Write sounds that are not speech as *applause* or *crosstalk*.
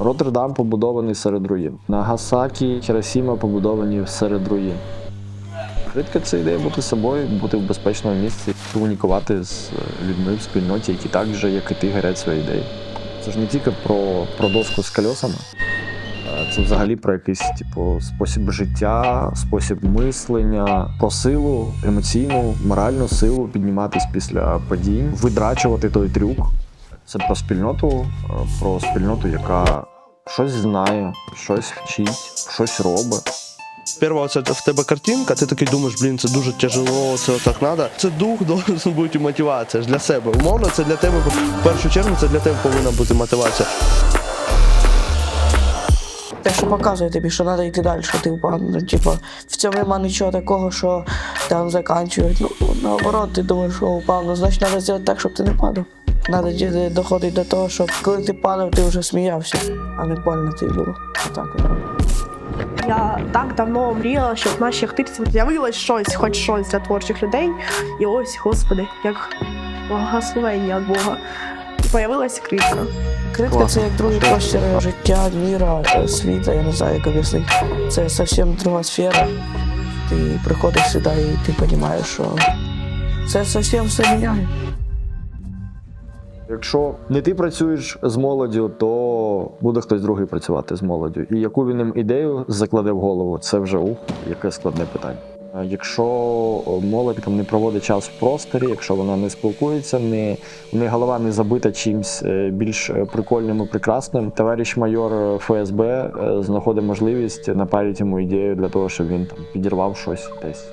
Роттердам побудований серед руїн. Нагасакі, Хіросіма побудовані серед руїн. Критика це ідея бути собою, бути в безпечному місці, комунікувати з е, людьми в спільноті, які так же, як і ти, горять свої ідеї. Це ж не тільки про, про доску з кольосами, е, це взагалі про якийсь типу, спосіб життя, спосіб мислення, про силу, емоційну, моральну силу підніматись після падінь, видрачувати той трюк. Це про спільноту, е, про спільноту, яка щось знає, щось вчить, щось робить. Перша це в тебе картинка, ти такий думаєш, блін, це дуже тяжело, це так треба. Це дух *laughs* должен бути мотивація для себе. Умовно, це для тебе в першу чергу, це для тебе повинна бути мотивація. Те, що показує тобі, що треба йти далі, що ти впав. Ну, типу, в цьому нема нічого такого, що там заканчують. Ну, наоборот, ти думаєш, що упав, ну значить треба зробити так, щоб ти не падав. Треба ді- доходити до того, щоб коли ти падав, ти вже сміявся, а не больно тобі було. Отак. Я так давно мріяла, щоб в нашій активці з'явилось щось, хоч щось для творчих людей. І ось, господи, як благословення від Бога. І появилася критика. Критика це як другий простір життя, міра, е, світа, я не знаю, як об'яснити. Це зовсім друга сфера. Ти приходиш сюди і ти розумієш, що це зовсім все міняє. Якщо не ти працюєш з молоддю, то буде хтось другий працювати з молоддю. І яку він їм ідею закладе в голову, це вже ух, яке складне питання. Якщо молодь там не проводить час в просторі, якщо вона не спілкується, не неї голова не забита чимсь е, більш е, прикольним і прекрасним, товариш майор ФСБ е, знаходить можливість напарити йому ідею для того, щоб він там підірвав щось десь.